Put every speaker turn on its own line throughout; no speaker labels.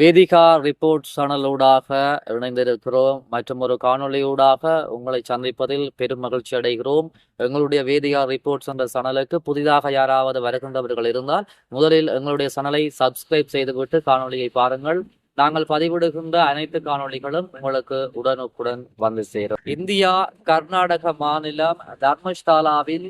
Vedika report சேனலூடாக இணைந்திருக்கிறோம். மற்றும் ஒரு காணொளியூடாக உங்களை சந்திப்பதில் பெரும் மகிழ்ச்சி அடைகிறோம். எங்களுடைய வேதிகா ரிப்போர்ட்ஸ் என்ற சேனலுக்கு புதிதாக யாராவது வருகின்றவர்கள் இருந்தால் முதலில் எங்களுடைய சேனலை சப்ஸ்கிரைப் செய்துவிட்டு காணொளியை பாருங்கள். நாங்கள் பதிவிடுகின்ற அனைத்து காணொளிகளும் உங்களுக்கு உடனுக்குடன் வந்து சேரும். இந்தியா கர்நாடக மாநிலம் தர்மஸ்தாலாவில்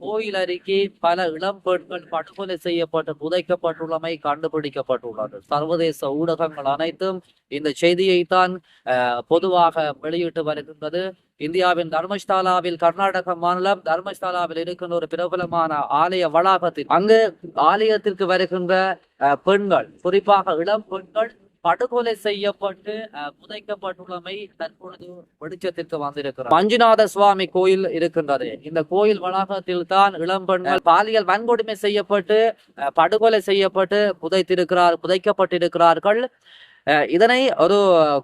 கோயில் அருகே பல இளம் பெண்கள் படுகொலை செய்யப்பட்டு புதைக்கப்பட்டுள்ளமை கண்டுபிடிக்கப்பட்டுள்ளது. சர்வதேச ஊடகங்கள் அனைத்தும் இந்த செய்தியைத்தான் அஹ், பொதுவாக வெளியிட்டு வருகின்றது. இந்தியாவின் தர்மஸ்தாலாவில் கர்நாடக மாநிலம் தர்மஸ்தாலாவில் இருக்கின்ற ஒரு பிரபலமான ஆலய வளாகத்தில் அங்கு ஆலயத்திற்கு வருகின்ற அஹ், பெண்கள் குறிப்பாக இளம் பெண்கள் படுகொலை செய்யப்பட்டு அஹ், புதைக்கப்பட்டுள்ளமை தற்பொழுது வெளிச்சத்திற்கு வந்திருக்கிறார் மஞ்சுநாத சுவாமி கோயில் இருக்கின்றது. இந்த கோயில் வளாகத்தில் தான் இளம்பெண்கள் பாலியல் வன்கொடுமை செய்யப்பட்டு அஹ், படுகொலை செய்யப்பட்டு புதைத்திருக்கிறார் புதைக்கப்பட்டிருக்கிறார்கள். இதனை ஒரு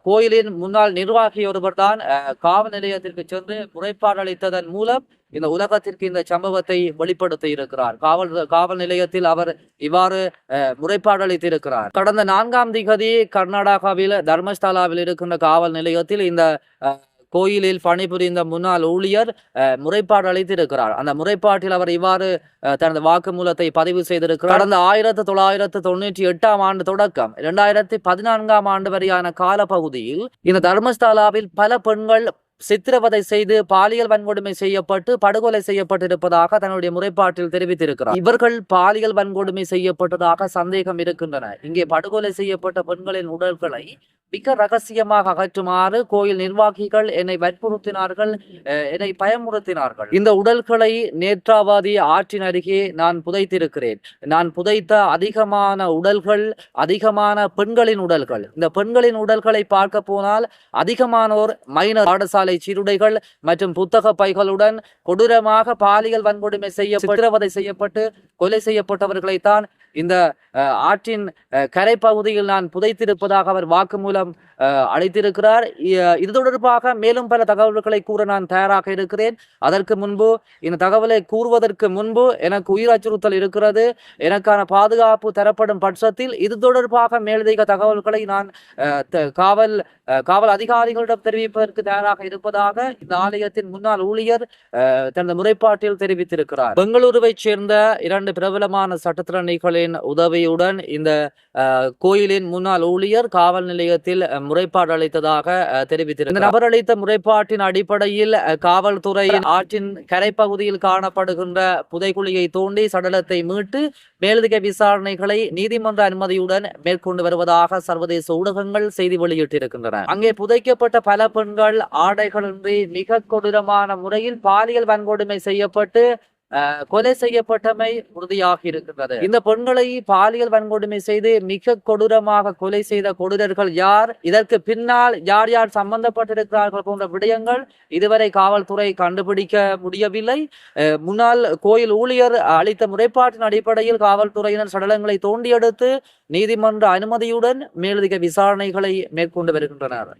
கோயிலின் முன்னாள் நிர்வாகி ஒருவர் தான் காவல் நிலையத்திற்கு சென்று முறைப்பாடு அளித்ததன் மூலம் இந்த உலகத்திற்கு இந்த சம்பவத்தை வெளிப்படுத்தி இருக்கிறார். காவல் காவல் நிலையத்தில் அவர் இவ்வாறு அஹ், முறைப்பாடு அளித்திருக்கிறார். கடந்த நான்காம் திகதி கர்நாடகாவில் தர்மஸ்தலாவில் இருக்கின்ற காவல் நிலையத்தில் இந்த அஹ், கோயிலில் பணிபுரிந்த முன்னாள் ஊழியர் முறைப்பாடு அளித்திருக்கிறார். அந்த முறைப்பாட்டில் அவர் இவ்வாறு தனது வாக்குமூலத்தை பதிவு செய்திருக்கிறார். கடந்த ஆயிரத்தி தொள்ளாயிரத்து தொண்ணூற்றி எட்டாம் ஆண்டு தொடக்கம் இரண்டாயிரத்தி பதினான்காம் ஆண்டு வரையான காலப்பகுதியில் இந்த தர்மஸ்தாலாவில் பல பெண்கள் சித்திரவதை செய்து பாலியல் வன்கொடுமை செய்யப்பட்டு படுகொலை செய்யப்பட்டிருப்பதாக தன்னுடைய முறைப்பாட்டில் தெரிவித்திருக்கிறார். இவர்கள் பாலியல் வன்கொடுமை செய்யப்பட்டதாக சந்தேகம் இருக்கின்றன. இங்கே படுகொலை செய்யப்பட்ட பெண்களின் உடல்களை மிக ரகசியமாக அகற்றுமாறு கோயில் நிர்வாகிகள் என்னை வற்புறுத்தினார்கள் அஹ், என்னை பயமுறுத்தினார்கள். இந்த உடல்களை நேற்றாவாதி ஆற்றின் அருகே நான் புதைத்திருக்கிறேன். நான் புதைத்த அதிகமான உடல்கள் அதிகமான பெண்களின் உடல்கள். இந்த பெண்களின் உடல்களை பார்க்க போனால் அதிகமானோர் மைனர் பாடசாலை சீருடைகள் மற்றும் புத்தக பைகளுடன் கொடூரமாக பாலியல் வன்கொடுமை செய்ய சித்திரவதை செய்யப்பட்டு கொலை செய்யப்பட்டவர்களைத்தான் இந்த ஆற்றின் கரை பகுதியில் நான் புதைத்திருப்பதாக அவர் வாக்குமூலம் அளித்திருக்கிறார். இது தொடர்பாக மேலும் பல தகவல்களை கூற நான் தயாராக இருக்கிறேன். அதற்கு முன்பு இந்த தகவலை கூறுவதற்கு முன்பு எனக்கு உயிர் அச்சுறுத்தல் இருக்கிறது. எனக்கான பாதுகாப்பு தரப்படும் பட்சத்தில் இது தொடர்பாக மேலதிக தகவல்களை நான் காவல் காவல் அதிகாரிகளிடம் தெரிவிப்பதற்கு தயாராக இருப்பதாக இந்த ஆலயத்தின் முன்னாள் ஊழியர் தனது முறைப்பாட்டில் தெரிவித்திருக்கிறார். பெங்களூருவைச் சேர்ந்த இரண்டு பிரபலமான சட்டத்திறனிகளின் உதவியுடன் இந்த கோயிலின் முன்னாள் ஊழியர் காவல் நிலையத்தில் முறைப்பாடு அளித்ததாக தெரிவித்திருக்கிறார். இந்த நபர் அளித்த முறைப்பாட்டின் அடிப்படையில் அஹ், காவல்துறையின் ஆற்றின் கரைப்பகுதியில் காணப்படுகின்ற புதைக்குழியை தோண்டி சடலத்தை மீட்டு மேலதிக விசாரணைகளை நீதிமன்ற அனுமதியுடன் மேற்கொண்டு வருவதாக சர்வதேச ஊடகங்கள் செய்தி வெளியிட்டிருக்கின்றன. அங்கே புதைக்கப்பட்ட பல பெண்கள் ஆடைகளின்றி மிக கொடூரமான முறையில் பாலியல் வன்கொடுமை செய்யப்பட்டு கொலை செய்யப்பட்டமை உறுதியாக இருக்கின்றது. இந்த பெண்களை பாலியல் வன்கொடுமை செய்து மிக கொடூரமாக கொலை செய்த கொடூரர்கள் யார்? இதற்கு பின்னால் யார் யார் சம்பந்தப்பட்டிருக்கிறார்கள் போன்ற விடயங்கள் இதுவரை காவல்துறை கண்டுபிடிக்க முடியவில்லை. அஹ், முன்னாள் கோயில் ஊழியர் அளித்த முறைப்பாட்டின் அடிப்படையில் காவல்துறையினர் சடலங்களை தோண்டியெடுத்து நீதிமன்ற அனுமதியுடன் மேலதிக விசாரணைகளை மேற்கொண்டு வருகின்றனர்.